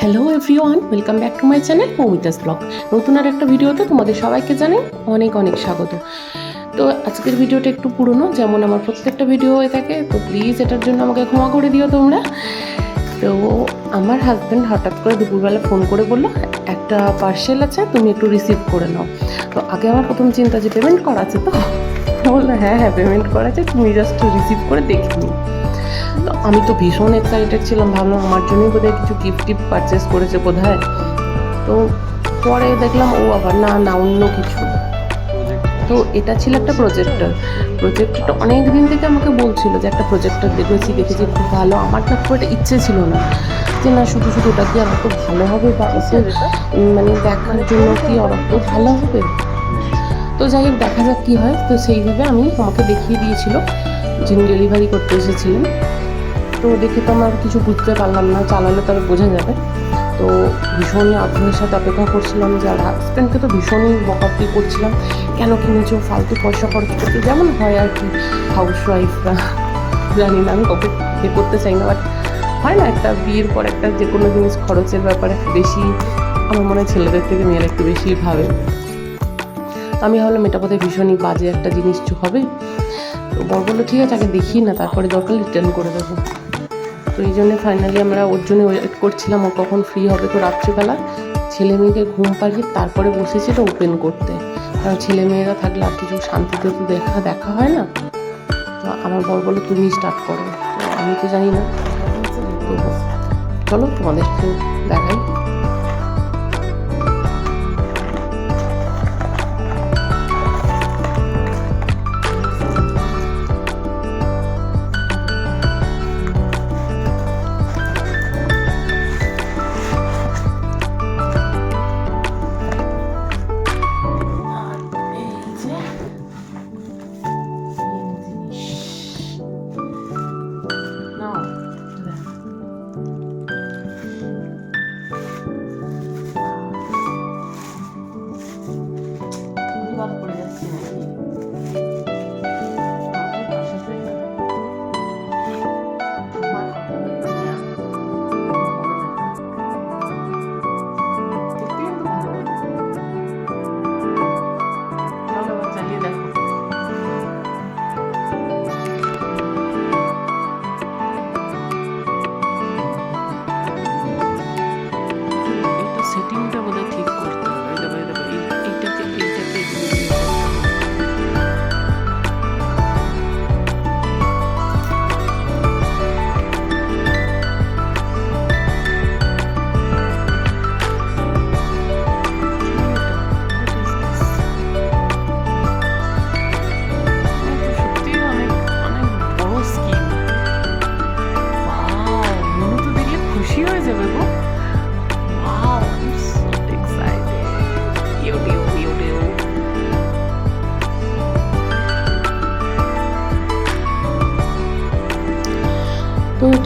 Hello everyone welcome back to my channel Moumita's blog নতুন আর একটা ভিডিওতে তোমাদের সবাইকে জানাই অনেক অনেক স্বাগত। তো আজকের ভিডিওটা একটু পুরনো, যেমন আমার প্রত্যেকটা ভিডিও হয়ে থাকে, তো প্লিজ এটার জন্য আমাকে ক্ষমা করে দিও তোমরা। তো আমার হাজব্যান্ড হঠাৎ করে দুপুরবেলা ফোন করে বলল, একটা পার্সেল আছে, তুমি একটু রিসিভ করে নাও। তো আগে আমার প্রথম চিন্তা যে পেমেন্ট করা আছে তো? বলল হ্যাঁ হ্যাঁ পেমেন্ট করা আছে, তুমি জাস্ট রিসিভ করে দেখে নিও। আমি তো ভীষণ এক্সাইটেড ছিলাম ভাবলাম আমার জন্যই বোধহয় কিছু গিফট টিফট পারচেস করেছে বোধ হয় তো পরে দেখলাম ও আবার না না অন্য কিছু। তো এটা ছিল একটা প্রজেক্টর প্রজেক্টরটা অনেক দিন থেকে আমাকে বলছিল যে একটা প্রজেক্টর দেখেছি দেখেছি খুব ভালো। আমার না খুব একটা ইচ্ছে ছিল না যে না শুধু শুধু ওটা কি আমার খুব ভালো হবে বা ওকে মানে দেখার জন্য কি আর অত ভালো হবে? তো যাই হোক দেখা যাক কী হয়। তো সেইভাবে আমি আমাকে দেখিয়ে দিয়েছিল যিনি ডেলিভারি করতে এসেছিলেন। তো দেখে তো আমার কিছু বুঝতে পারলাম না চালালে তবে বোঝা যাবে। তো ভীষণই আগ্রহের সাথে অপেক্ষা করছিলাম যে আর হাজব্যান্ডকে তো ভীষণই বকাবকি করছিলাম, কেন কিনেছো ফালতু পয়সা খরচ করতে যেমন হয় আর কি হাউস ওয়াইফরা জানি না, আমি ওকে এ করতে চাই না বাট হয় না একটা বিয়ের পর একটা যে কোনো জিনিস খরচের ব্যাপারে বেশি, আমার মনে হয় ছেলেদের থেকে মেয়েরা একটু বেশি ভাবে। আমি ভাবলাম, এটা বোধহয় ভীষণই বাজে একটা জিনিস হবে। তো বর বলল, ঠিক আছে, আগে দেখি না, তারপরে দরকার রিটার্ন করে দেবো। তো এই জন্যে ফাইনালি আমরা ওর জন্য ওয়েট করছিলাম। ও কখন ফ্রি হবে তো রাত্রিবেলা। ছেলে মেয়েকে ঘুম পাড়িয়ে তারপরে বসেছি তো ওপেন করতে। কারণ ছেলে মেয়েরা থাকলে আর কিছু শান্তিতে তো দেখা দেখা হয় না। তো আমার বর বলো তুমি স্টার্ট করো। তো আমি তো জানি না। চলো একটু দেখাই। চালিয়ে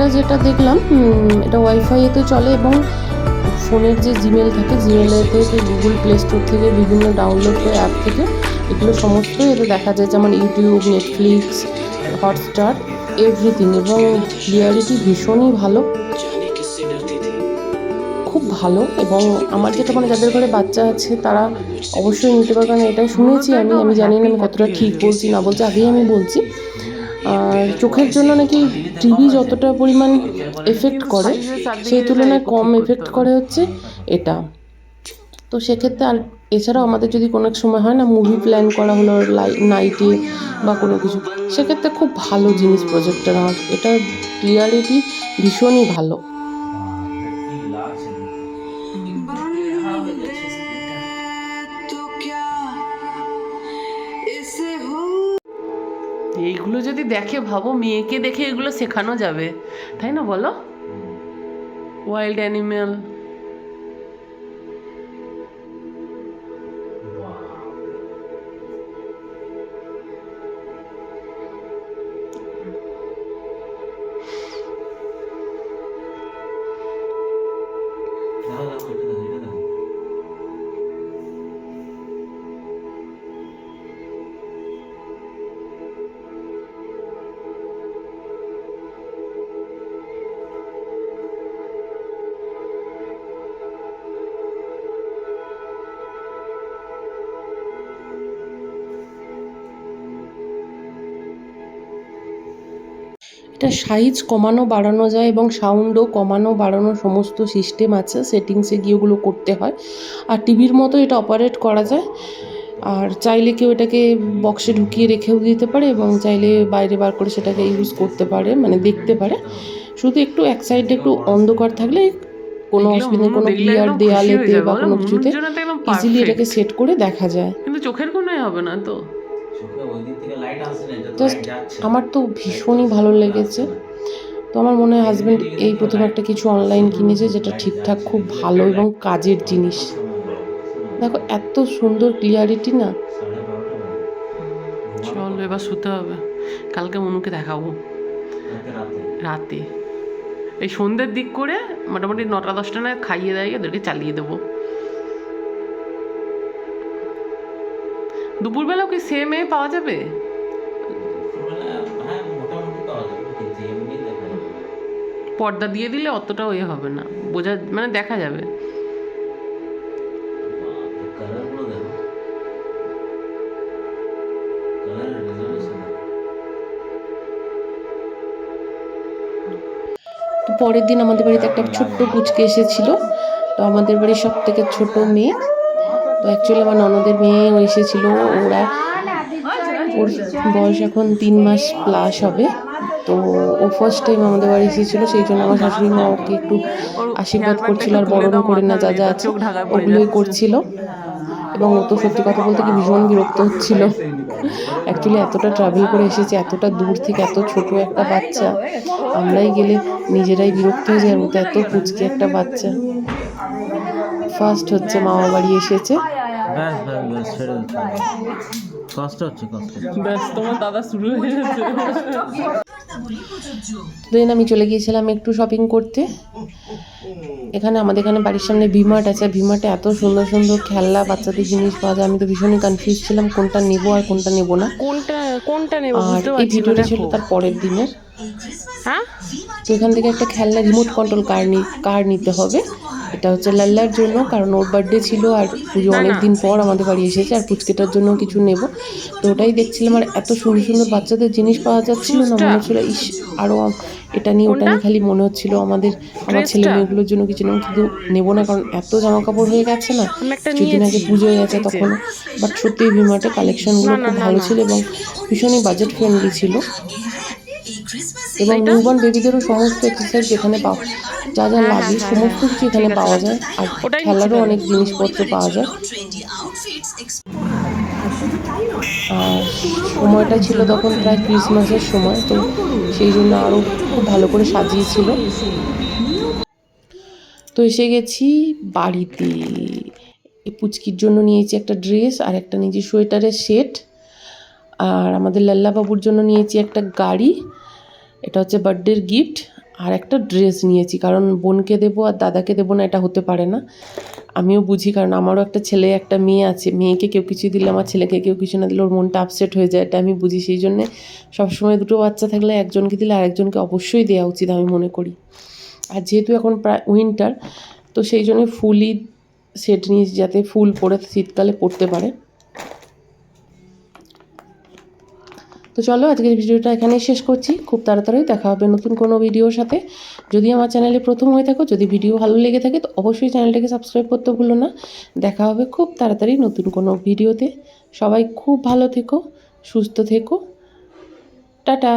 এটা যেটা দেখলাম এটা ওয়াইফাই এতে চলে এবং ফোনের যে জিমেল থাকে জিমেলের থেকে গুগল প্লে স্টোর থেকে বিভিন্ন ডাউনলোড করে অ্যাপ থেকে এগুলো সমস্তই এতে দেখা যায়। যেমন ইউটিউব নেটফ্লিক্স হটস্টার এভরিথিং এবং ক্লিয়ারিটি ভীষণই ভালো। খুব ভালো এবং আমার যেটা মানে যাদের ঘরে বাচ্চা আছে, তারা অবশ্যই নিতে পারবে। কারণ এটাই শুনেছি, আমি আমি জানি না আমি কতটা ঠিক বলছি, না বলছি, আগেই আমি বলছি। চোখের জন্য নাকি টিভি যতটা পরিমাণ এফেক্ট করে, সেই তুলনায় কম এফেক্ট করে হচ্ছে এটা। তো সেক্ষেত্রে আর এছাড়াও আমাদের যদি কোনো এক সময় হয় না মুভি প্ল্যান করা হলো নাইটে বা কোনো কিছু, সেক্ষেত্রে খুব ভালো জিনিস প্রজেক্টর আমার এটা ক্লিয়ারিটি ভীষণই ভালো। এইগুলো যদি দেখে ভাবো মেয়েকে দেখে এগুলো শেখানো যাবে। তাই না বলো? ওয়াইল্ড অ্যানিম্যাল এটা সাইজ কমানো বাড়ানো যায় এবং সাউন্ডও কমানো বাড়ানো সমস্ত সিস্টেম আছে সেটিংসে গিয়ে ওগুলো করতে হয়। আর টিভির মতো এটা অপারেট করা যায়। আর চাইলে কেউ এটাকে বক্সে ঢুকিয়ে রেখেও দিতে পারে এবং চাইলে বাইরে বার করে সেটাকে ইউজ করতে পারে মানে দেখতে পারে। শুধু একটু এক সাইডে একটু অন্ধকার থাকলে কোনো অসুবিধা কোনো ক্লিয়ার দেয়ালেতে বা কোনো মনুর কিছুতে ইজিলি এটাকে সেট করে দেখা যায়। কিন্তু চোখের কোনোই হবে না তো। তো জাস্ট আমার তো ভীষণই ভালো লেগেছে। তো আমার মনে হয় হাজব্যান্ড এই প্রথম একটা কিছু অনলাইন কিনেছে যেটা ঠিকঠাক খুব ভালো এবং কাজের জিনিস। দেখো এত সুন্দর ক্লিয়ারিটি না। চল এবার শুতে হবে। কালকে মনুকে দেখাবো। রাতে। রাতে। এই সন্ধ্যের দিক করে মোটামুটি নটা দশটা না খাইয়ে দাইয়ে ওদেরকে চালিয়ে দেবো। দুপুরবেলাও কি সেম এ পাওয়া যাবে। পর্দা দিয়ে দিলে অতটা ইয়ে হবে না। বোঝা মানে দেখা যাবে। পরের দিন আমাদের বাড়িতে একটা ছোট্ট পুচকে এসেছিল। তো আমাদের বাড়ির সব থেকে ছোট মেয়ে। তো অ্যাকচুয়ালি আমার ননদের মেয়েও এসেছিল, ওরা ওর বয়স এখন তিন মাস প্লাস হবে। তো ও ফার্স্ট টাইম আমাদের বাড়ি এসেছিল, সেই জন্য আমার শাশুড়ি মা ওকে একটু আশীর্বাদ করছিল আর বরণ করে না যা যা আছে ওগুলোই করছিল। এবং ও তো সত্যি কথা বলতে কি ভীষণ বিরক্ত হচ্ছিল। অ্যাকচুয়ালি এতটা ট্রাভেল করে এসেছে, এতটা দূর থেকে এত ছোট একটা বাচ্চা। আমরাই গেলে নিজেরাই বিরক্ত হয়ে তো এত পুচকে একটা বাচ্চা। ফার্স্ট হচ্ছে মামা বাড়ি এসেছে। ব্যাস ব্যাস ব্যাস ছেড়ে দিতে কষ্ট হচ্ছে কষ্ট ব্যাস তোমার দাদা শুরু হয়ে গেছে। দেন আমি চলে গিয়েছিলাম একটু শপিং করতে। এখানে আমাদের এখানে বাড়ির সামনে ভিমার্ট আছে। ভিমার্টে এত সুন্দর সুন্দর খেলনা বাচ্চাদের জিনিস পাওয়া যায়। আমি তো ভীষণই কনফিউজ ছিলাম কোনটা নেব আর কোনটা নেব না। কোনটা কোনটা নেব আর এই ভিডিওটা ছিল তার পরের দিনের। হ্যাঁ? তো এখান থেকে একটা খেলনা রিমোট কন্ট্রোল কার নি কার নিতে হবে। এটা হচ্ছে লাল্লার জন্য কারণ ওর বার্থডে ছিল আর পুজো না, অনেক দিন পর আমাদের বাড়ি এসেছে আর পুচকেটার জন্য কিছু নেব। তো ওটাই দেখছিলাম আর এত সুন্দর সুন্দর বাচ্চাদের জিনিস পাওয়া যাচ্ছিল না মনে হচ্ছিল ইস আরও এটা নিয়ে ওটা নিয়ে খালি মনে হচ্ছিল আমাদের আমার ছেলে? মেয়েগুলোর জন্য কিছু নেব কিন্তু নেব না কারণ এত জামা কাপড় হয়ে গেছে না। কিছুদিন আগে। পুজো হয়ে গেছে তখন বাট সত্যি ভিমার্টে কালেকশনগুলো না, না, খুব ভালো ছিল এবং ভীষণই বাজেট ফ্রেন্ডলি ছিল। এবং? নিউবর্ন বেবিদেরও সমস্ত এক্সারসাইজ যেখানে পাওয়া যা যা হ্যাঁ, লাগে হ্যাঁ, সমস্ত কিছু এখানে পাওয়া যায়। আর খেলারও অনেক জিনিসপত্র পাওয়া যায়। আর সময়টা ছিল তখন প্রায় ক্রিসমাসের সময় তো সেই জন্য আরও খুব ভালো করে সাজিয়েছিল। তো এসে গেছি বাড়িতে। এই পুচকির জন্য নিয়েছি একটা ড্রেস আর একটা নিয়েছি সোয়েটারের সেট। আর আমাদের লাল্লা বাবুর জন্য নিয়েছি একটা গাড়ি। এটা হচ্ছে বার্থডের গিফট আর একটা ড্রেস নিয়েছি, কারণ বোনকে দেবো আর দাদাকে দেবো না, এটা হতে পারে না। আমিও বুঝি, কারণ আমারও একটা ছেলে, একটা মেয়ে আছে। মেয়েকে কেউ কিছু দিলে, আমার ছেলেকে কেউ কিছু না দিলে ওর মনটা আপসেট হয়ে যায়, এটা আমি বুঝি। সেই জন্যে সবসময় দুটো বাচ্চা থাকলে একজনকে দিলে আরেকজনকে অবশ্যই দেওয়া উচিত, আমি মনে করি। আর যেহেতু এখন প্রায় উইন্টার তো সেই জন্যে ফুলই সেট নিয়েছি, যাতে ফুল পরে শীতকালে পড়তে পারে। তো চলো, আজকের ভিডিওটা এখানেই শেষ করছি। খুব তাড়াতাড়ি দেখা হবে নতুন কোনো ভিডিওর সাথে। যদি আমার চ্যানেলে প্রথম হয়ে থাকো, যদি ভিডিও ভালো লেগে থাকে, তো অবশ্যই চ্যানেলটাকে সাবস্ক্রাইব করতে ভুলো না। দেখা হবে খুব তাড়াতাড়ি নতুন কোনো ভিডিওতে। সবাই খুব ভালো থেকো, সুস্থ থেকো। টাটা!